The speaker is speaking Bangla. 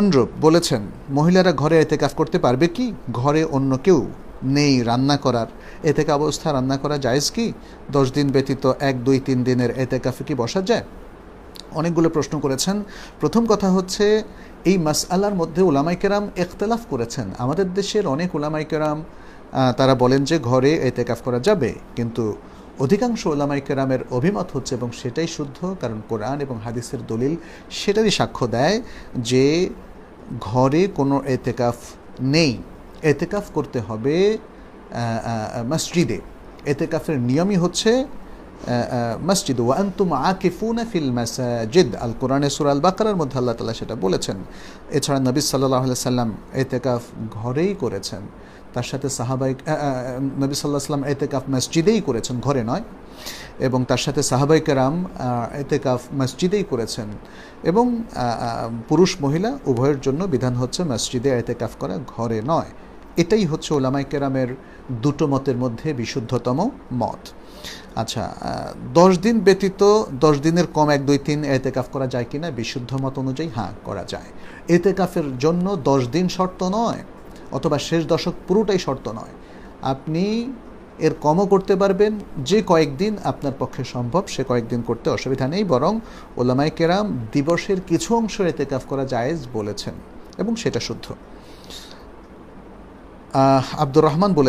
অনুরূপ বলেছেন, মহিলারা ঘরে এতেকাফ করতে পারবে কি? ঘরে অন্য কেউ নেই রান্না করার। এতেকা অবস্থা রান্না করা জায়েজ কি? দশ দিন ব্যতীত এক, দুই, তিন দিনের এতেকাফে কি বসা যায়? অনেকগুলো প্রশ্ন করেছেন। প্রথম কথা হচ্ছে, এই মাসআলার মধ্যে ওলামাই কেরাম এখতলাফ করেছেন। আমাদের দেশের অনেক ওলামাই কেরাম তারা বলেন যে ঘরে এতেকাফ করা যাবে। কিন্তু অধিকাংশ ওলামাই কেরামের অভিমত হচ্ছে এবং সেটাই শুদ্ধ, কারণ কোরআন এবং হাদিসের দলিল সেটারই সাক্ষ্য দেয় যে ঘরে কোনো এতেকাফ নেই। এতেকাফ করতে হবে মসজিদে। এতেকাফের নিয়মই হচ্ছে মসজিদ। ওয়া আনতুম আকিফুনা ফিল মাসাজিদ। আল কোরআনে সূরা আল বাকারার মধ্যে আল্লাহ তাআলা সেটা বলেছেন। এছাড়া নবী আলাইহি সাল্লাম এতেকাফ ঘরেই করেছেন। তার সাথে সাহাবাই নবী সাল্লাহ সাল্লাম এতেকাফ মসজিদেই করেছেন, ঘরে নয়। এবং তার সাথে সাহাবাই কেরাম এতেকাফ মসজিদেই করেছেন। এবং পুরুষ মহিলা উভয়ের জন্য বিধান হচ্ছে মসজিদে এতেকাফ করা ঘরে নয়। এটাই হচ্ছে ওলামাই কেরামের দুটো মতের মধ্যে বিশুদ্ধতম মত। আচ্ছা দশ দিন ব্যতীত, দশ দিনের কম এক, দুই, তিন এতেকাফ করা যায় কিনা? বিশুদ্ধ মত অনুযায়ী হ্যাঁ করা যায়। এতেকাফের জন্য দশ দিন শর্ত নয়, অথবা শেষ দশক পুরোটাই শর্ত নয়। আপনি এর কমও করতে পারবেন, যে কয়েকদিন আপনার পক্ষে সম্ভব, সে কয়েকদিন করতে অসুবিধা নেই, বরং ওলামাই কেরাম দিবসের কিছু অংশ এতেকাফ করা জায়েজ বলেছেন, এবং সেটা শুদ্ধ। আব্দুর রহমান বলে